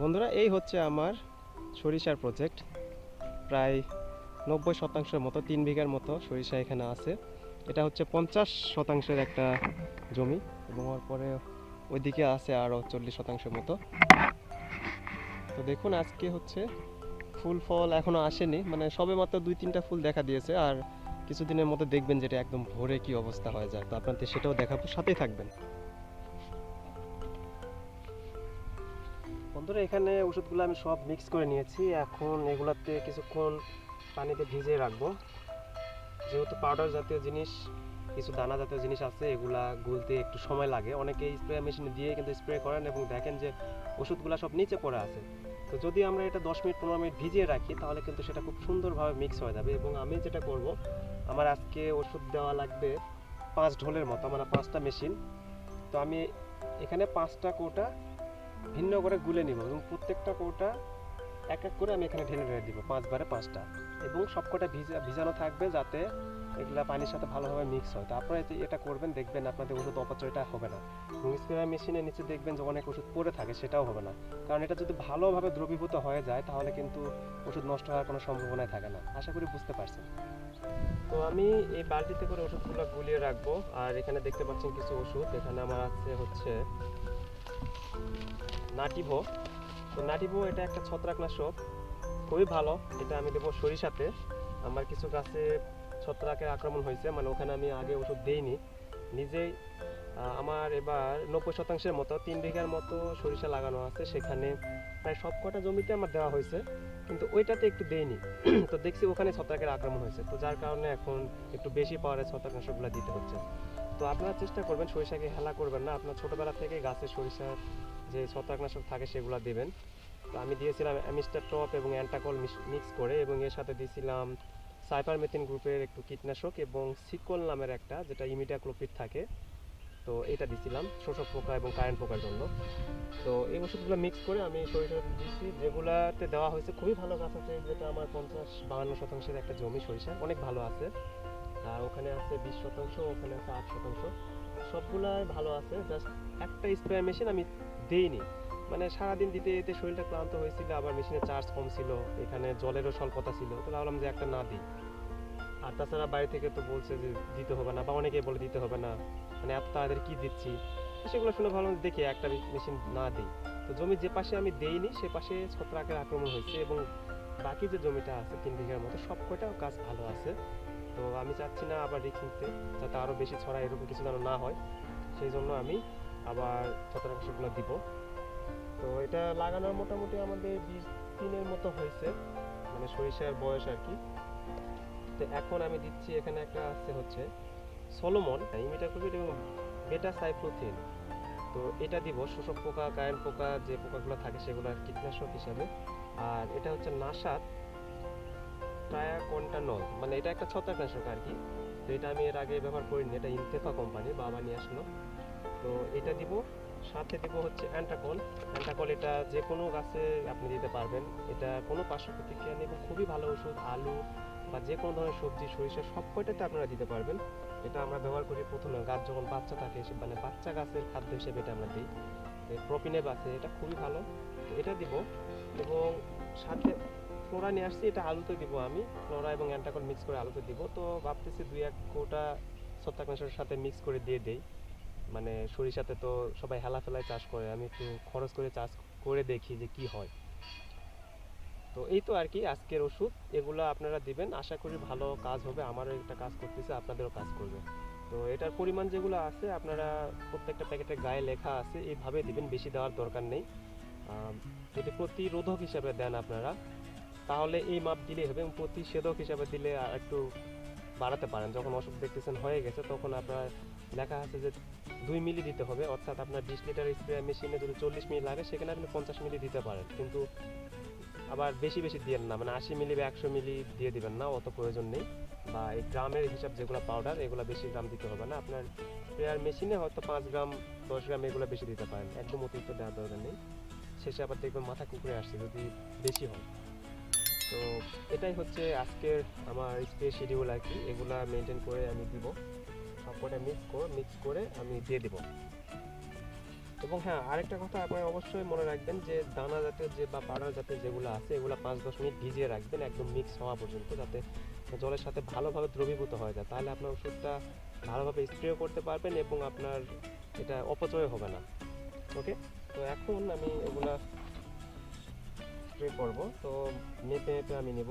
বন্ধুরা, এই হচ্ছে আমার সরিষার প্রজেক্ট প্রায় নব্বই শতাংশের মতো, তিন বিঘার মতো সরিষা এখানে আছে। এটা হচ্ছে পঞ্চাশ শতাংশের একটা জমি এবং পরে ওইদিকে আছে আরও চল্লিশ শতাংশের মতো। তো দেখুন, আজকে হচ্ছে ফুল ফল এখনও আসেনি। মানে সবে মাত্র দুই তিনটা ফুল দেখা দিয়েছে আর কিছুদিনের মধ্যে দেখবেন যেটা একদম ভোরে কি অবস্থা হয়ে যায়। তো আপনাদের সেটাও দেখাবো, সাথেই থাকবেন। বন্ধুরা, এখানে ওষুধগুলো আমি সব মিক্স করে নিয়েছি। এখন এগুলাতে কিছুক্ষণ পানিতে ভিজিয়ে রাখব। যেহেতু পাউডার জাতীয় জিনিস, কিছু দানা জাতীয় জিনিস আছে, এগুলা গুলতে একটু সময় লাগে। অনেকে স্প্রে মেশিনে দিয়ে কিন্তু স্প্রে করেন এবং দেখেন যে ওষুধগুলো সব নিচে পড়ে আছে। তো যদি আমরা এটা দশ মিনিট, পনেরো মিনিট ভিজিয়ে রাখি, তাহলে কিন্তু সেটা খুব সুন্দরভাবে মিক্স হয়ে যাবে। এবং আমি যেটা করব, আমার আজকে ওষুধ দেওয়া লাগবে পাঁচ ঢোলের মতো মানে পাঁচটা মেশিন তো আমি এখানে পাঁচটা কৌটা ভিন্ন করে গুলে নিব এবং প্রত্যেকটা কৌটা এক এক করে আমি এখানে ঢেলে ঢেলে দিব পাঁচবারে পাঁচটা। এবং সবকটা ভিজা, ভিজানো থাকবে যাতে এগুলা পানির সাথে ভালোভাবে মিক্স হয়। তো আপনারা এটা করবেন, দেখবেন আপনাদের ওষুধ অপচয়টা হবে না। এবং স্প্রে মেশিনের নিচে দেখবেন যে অনেক ওষুধ পড়ে থাকে, সেটাও হবে না। কারণ এটা যদি ভালোভাবে দ্রবীভূত হয়ে যায়, তাহলে কিন্তু ওষুধ নষ্ট হওয়ার কোনো সম্ভাবনাই থাকে না। আশা করি বুঝতে পারছেন। তো আমি এই বালতিতে করে ওষুধগুলো গুলিয়ে রাখব। আর এখানে দেখতে পাচ্ছেন কিছু ওষুধ। এখানে আমার আছে হচ্ছে নাটিভো। তো নাটিভো এটা একটা ছত্রাকনাশক। খুবই ভালো। এটা আমি দেবো সরিষাতে। আমার কিছু গাছে ছত্রাকের আক্রমণ হয়েছে। মানে ওখানে আমি আগে ওষুধ দেইনি। নিজেই আমার এবার নব্বই শতাংশের মতো, তিন বিঘার মতো সরিষা লাগানো আছে। সেখানে প্রায় সব কটা জমিতে আমার দেওয়া হয়েছে। কিন্তু ওইটাতে একটু দেইনি। তো দেখছি ওখানে ছত্রাকের আক্রমণ হয়েছে। তো যার কারণে এখন একটু বেশি পাওয়ারে ছত্রাকনাশকগুলো দিতে হচ্ছে। তো আপনারা চেষ্টা করবেন সরিষাকে হেলা করবেন না। আপনার ছোটোবেলা থেকে গাছে সরিষার যে ছত্রাকনাশক থাকে সেগুলো দেবেন। তো আমি দিয়েছিলাম অ্যামিস্টার টপ এবং অ্যান্টাকল মিক্স করে এবং এর সাথে দিয়েছিলাম সাইপারমেথিন গ্রুপের একটু কীটনাশক এবং সিকল নামের একটা, যেটা ইমিডাক্লোপিড থাকে। তো এটা দিছিলাম শোষক পোকা এবং কারেন্ট পোকার জন্য। তো এই ওষুধগুলো মিক্স করে আমি সরিষা দিচ্ছি যেগুলাতে দেওয়া হয়েছে, খুবই ভালো গাছ আছে, যেটা আমার পঞ্চাশ বাহান্ন শতাংশের একটা জমি সরিষা, অনেক ভালো আছে। আর ওখানে আছে বিশ শতাংশ, ওখানে আছে আট শতাংশ। সবগুলাই ভালো আছে জাস্ট একটা স্প্রে মেশিন আমি দেইনি। মানে সারাদিন দিতে দিতে শরীরটা ক্লান্ত হয়েছিল, আবার মেশিনের চার্জ কম ছিল, এখানে জলেরও স্বল্পতা ছিল, তো ভাবলাম যে একটা না দিই। আর তাছাড়া বাড়ি থেকে তো বলছে যে দিতে হবে না, বা অনেকেই বলে দিতে হবে না মানে এত তাদের কি দিচ্ছি? সেগুলো শুনে ভালো দেখি একটা মেশিন না দিই। তো জমি যে পাশে আমি দেইনি, সে পাশে ছত্রাকের আক্রমণ হয়েছে এবং বাকি যে জমিটা আছে তিন বিঘার মতো সব কয়টা গাছ ভালো আছে। তো আমি চাচ্ছি না আবার রিস্ক নিতে যাতে আরও বেশি ছড়া এরকম কিছু যেন না হয়। সেই জন্য আমি আবার ছত্রাকনাশকগুলো দিব। তো এটা লাগানোর মোটামুটি আমাদের বিশ দিনের মতো হয়েছে মানে সরিষার বয়স আর কি। তো এখন আমি দিচ্ছি এখানে একটা আছে হচ্ছে সলোমন ইমিটাক্লোপিড এবং বেটা সাইপ্রোথিন তো এটা দিব শোষক পোকা কায়ন পোকা, যে পোকাগুলো থাকে সেগুলো কীটনাশক হিসাবে। আর এটা হচ্ছে নাসাত ট্রায়াকন্টানল মানে এটা একটা ছত্রাকনাশক আর কি তো এটা আমি এর আগে ব্যবহার করিনি। এটা ইনতেফা কোম্পানি বাবা নিয়ে আসলো। তো এটা দিব, সাথে দিব হচ্ছে অ্যান্টাকল। অ্যান্টাকল এটা যে কোনো গাছে আপনি দিতে পারবেন। এটা কোনো পার্শ্ব প্রতিক্রিয়া নেই এবং খুবই ভালো ওষুধ, আলু বা যে কোনো ধরনের সবজি, সরিষা সব কয়টাতে আপনারা দিতে পারবেন। এটা আমরা ব্যবহার করি প্রথমে গাছ যখন বাচ্চা থাকে মানে বাচ্চা গাছের খাদ্য হিসেবে এটা আমরা দিই। প্রোপিনে আছে এটা খুবই ভালো। এটা দিব এবং সাথে ফ্লোরা নিয়ে আসছি, এটা আলুতে দিব আমি। ফ্লোরা এবং অ্যান্টাকল মিক্স করে আলুতে দিব। তো ভাবতেছি দুই এক কোটা ছত্রাকনাশকের সাথে মিক্স করে দিয়ে দেই। মানে সরিষাতে তো সবাই হেলা ফেলায় চাষ করে, আমি একটু খরচ করে চাষ করে দেখি যে কি হয়। তো এই তো আর কি আজকের ওষুধ, এগুলো আপনারা দিবেন। আশা করি ভালো কাজ হবে, আমারও একটা কাজ করতেছে, আপনাদেরও কাজ করবে। তো এটার পরিমাণ যেগুলো আছে, আপনারা প্রত্যেকটা প্যাকেটে গায়ে লেখা আছে, এইভাবে দিবেন, বেশি দেওয়ার দরকার নেই। যদি প্রতিরোধক হিসাবে দেন আপনারা। তাহলে এই মাপ দিলেই হবে এবং প্রতিষেধক হিসাবে দিলে একটু বাড়াতে পারেন। যখন অসুখ দেখতেছেন হয়ে গেছে, তখন আপনার লেখা আছে যে দুই মিলি দিতে হবে, অর্থাৎ আপনার বিশ লিটার স্প্রে মেশিনে যদি চল্লিশ মিলি লাগে, সেখানে আপনি পঞ্চাশ মিলি দিতে পারেন। কিন্তু আবার বেশি বেশি দিয়েন না মানে আশি মিলি বা একশো মিলি দিয়ে দিবেন না, অত প্রয়োজন নেই। বা এই গ্রামের হিসাব যেগুলো পাউডার এগুলো বেশি গ্রাম দিতে হবে না। আপনার স্প্রেয়ার মেশিনে হয়তো পাঁচ গ্রাম, দশ গ্রাম এগুলো বেশি দিতে পারেন। একদম অতিরিক্ত দেওয়ার দরকার নেই। শেষে আবার দেখবেন মাথা কুকুরে আসছে যদি বেশি হয়। তো এটাই হচ্ছে আজকের আমার স্প্রে শিডিউল আর কি। এগুলা মেনটেন করে আমি দিব। সবকটা মিক্স করে মিক্স করে আমি দিয়ে দিব। এবং হ্যাঁ আরেকটা কথা আপনারা অবশ্যই মনে রাখবেন যে দানা জাতীয় যে বা পাউডার জাতীয় যেগুলো আছে, এগুলো পাঁচ দশ মিনিট ভিজিয়ে রাখবেন একদম মিক্স হওয়া পর্যন্ত যাতে জলের সাথে ভালোভাবে দ্রবীভূত হয়ে যায়। তাহলে আপনার ওষুধটা ভালোভাবে স্প্রেও করতে পারবেন এবং আপনার এটা অপচয় হবে না। ওকে তো এখন আমি এগুলা করব, তো মেপে মেপে আমি নেব।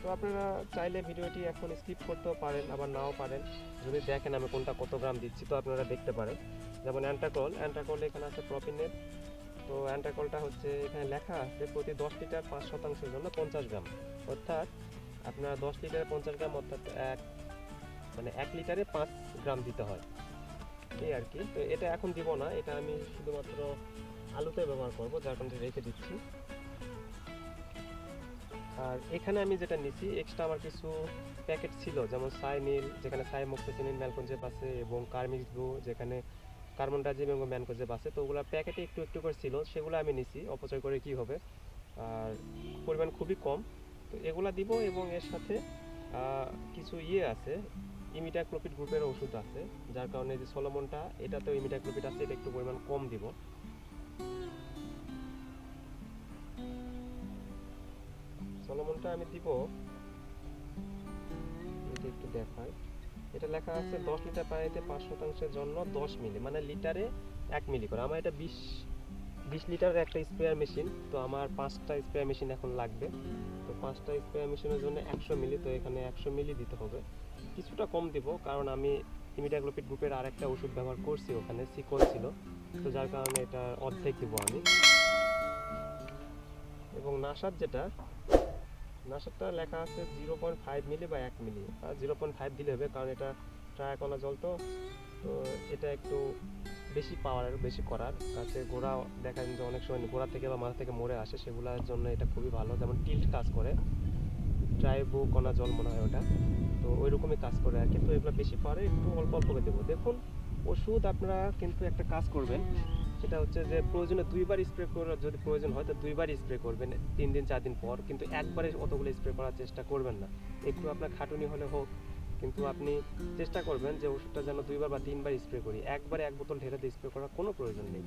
তো আপনারা চাইলে ভিডিওটি এখন স্কিপ করতেও পারেন, আবার নাও পারেন। যদি দেখেন আমি কোনটা কত গ্রাম দিচ্ছি, তো আপনারা দেখতে পারেন। যেমন অ্যান্টাকল অ্যান্টাকল এখানে আছে প্রপিনের। তো অ্যান্টাকলটা হচ্ছে এখানে লেখা আছে প্রতি দশ লিটার পাঁচ শতাংশের জন্য পঞ্চাশ গ্রাম। অর্থাৎ আপনার দশ লিটারে পঞ্চাশ গ্রাম, অর্থাৎ এক মানে এক লিটারে পাঁচ গ্রাম দিতে হয়। এই আর কি। তো এটা এখন দিব না, এটা আমি শুধুমাত্র আলুতে ব্যবহার করব, যার কারণে রেখে দিচ্ছি। আর এখানে আমি যেটা নিছি এক্সট্রা আমার কিছু প্যাকেট ছিল, যেমন সাইনিল যেখানে সাই মোক্সিসিনিল ম্যালকোজেব আছে, এবং কার্মিক্স ব্লু যেখানে কার্বন ডাইজিম এবং ম্যানকোজেব আছে। তো ওগুলো প্যাকেটে একটু একটু করে ছিল, সেগুলো আমি নিছি, অপচয় করে কি হবে? আর পরিমাণ খুবই কম। তো এগুলা দিব, এবং এর সাথে কিছু ইয়ে আছে ইমিটাক্লোপিড গ্রুপের ওষুধ আছে, যার কারণে যে সলোমনটা এটাতেও ইমিটাক্লোপিড আছে এটা একটু পরিমাণ কম দিব। আমি দিব। একটু দেখাই। এটা লেখা আছে দশ লিটার পানিতে পাঁচ শতাংশের জন্য দশ মিলি মানে লিটারে এক মিলি করে। আমার এটা বিশ বিশ একটা স্প্রেয়ার মেশিন তো আমার পাঁচটা স্প্রেয়ার মেশিন এখন লাগবে। তো পাঁচটা স্প্রেয়ার মেশিনের জন্য একশো মিলি, তো এখানে একশো মিলি দিতে হবে। কিছুটা কম দিব, কারণ আমি ইমিডাগ্লোপিড গ্রুপের আরেকটা ওষুধ ব্যবহার করছি, ওখানে সিকল ছিল। তো যার কারণে এটা অর্ধেক দিব আমি। এবং নাসার যেটা নাসারটা লেখা আছে জিরো পয়েন্ট ফাইভ মিলি বা এক মিলি। আর জিরো পয়েন্ট ফাইভ দিলে হবে, কারণ এটা ট্রায়াকোনা জল তো তো এটা একটু বেশি পাওয়ার বেশি করার। কাছে গোড়া দেখা যায় যে অনেক সময় গোড়া থেকে বা মাথা থেকে মরে আসে, সেগুলোর জন্য এটা খুবই ভালো। যেমন টিল্ট কাজ করে ট্রাইবো কণা জল মনে হয় ওটা। তো ওই রকমই কাজ করে আর কিন্তু এগুলো বেশি পারে, একটু অল্প অল্প করে দেবো। দেখুন, ওষুধ আপনারা কিন্তু একটা কাজ করবেন, সেটা হচ্ছে যে প্রয়োজনে দুইবার স্প্রে করার যদি প্রয়োজন হয় তো দুইবার স্প্রে করবেন, তিন দিন, চার দিন পর। কিন্তু একবারে অতগুলো স্প্রে করার চেষ্টা করবেন না। একটু আপনার খাটুনি হলে হোক, কিন্তু আপনি চেষ্টা করবেন যে ওষুধটা যেন দুইবার বা তিনবার স্প্রে করি। একবারে এক বোতল ঢেলে দিয়ে স্প্রে করার কোনো প্রয়োজন নেই।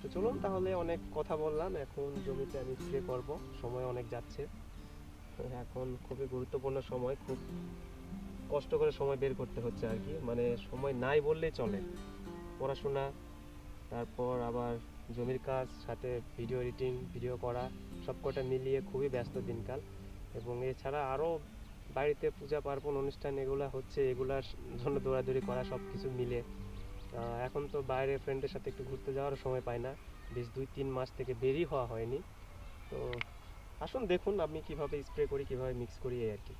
তো চলুন তাহলে অনেক কথা বললাম, এখন জমিতে আমি স্প্রে করব, সময় অনেক যাচ্ছে। এখন খুবই গুরুত্বপূর্ণ সময়, খুব কষ্ট করে সময় বের করতে হচ্ছে আর কি। মানে সময় নাই বললেই চলে। পড়াশোনা, তারপর আবার জমির কাজ, সাথে ভিডিও এডিটিং ভিডিও করা সব কটা মিলিয়ে খুবই ব্যস্ত দিনকাল। এবং এছাড়া আরও বাড়িতে পূজা পার্বণ অনুষ্ঠান এগুলা হচ্ছে, এগুলার জন্য দৌড়াদৌড়ি করা সব কিছু মিলে এখন তো বাইরে ফ্রেন্ডের সাথে একটু ঘুরতে যাওয়ারও সময় পাই না। বেশ দুই তিন মাস থেকে বেরই হওয়া হয়নি। তো আসুন দেখুন আমি কীভাবে স্প্রে করি কীভাবে মিক্স করি এই আর কি।